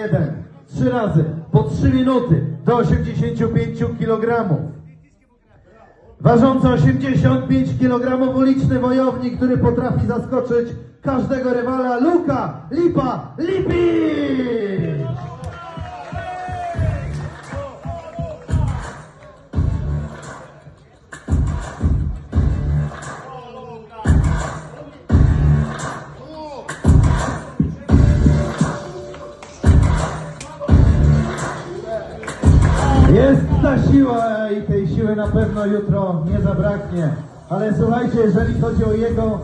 1. Trzy razy po 3 minuty do 85 kg. Ważący 85 kg uliczny wojownik, który potrafi zaskoczyć każdego rywala, Luka Lipa Lipicz! Jest ta siła i tej siły na pewno jutro nie zabraknie. Ale słuchajcie, jeżeli chodzi o jego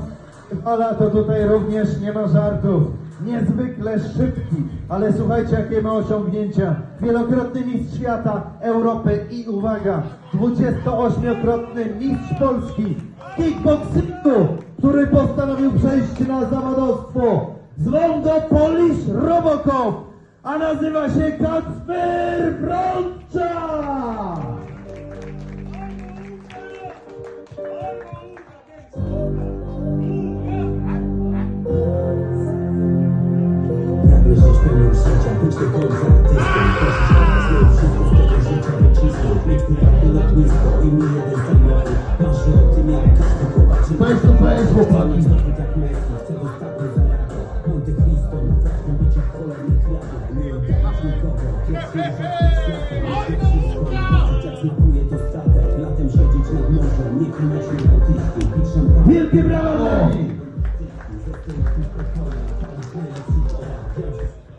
fala, to tutaj również nie ma żartów. Niezwykle szybki, ale słuchajcie, jakie ma osiągnięcia. Wielokrotny mistrz świata, Europy i uwaga, 28-krotny mistrz Polski kickboxingu, który postanowił przejść na zawodowstwo. Zwą go Polish Robocop, a nazywa się Kacper Rzeźbieniem życia, być tylko artystą Prosić na nas nie wszystko z tego życia wycisnął Mieć pułapkę na blisko i mi jeden za mały Marzę o tym jak każdy chłopak się Face to face chłopaki Znowu tak Messi, chcę ostatnio za lato Monte Cristo, na każdym bicie kolejny klapa Nie oddawać nikogo, kiedyś nie Dziękuję to statek, latem siedzieć nad morzem Nie klinać mi autyzmu, piszę Wielkie brawo! Zostań w tym pokoju, tak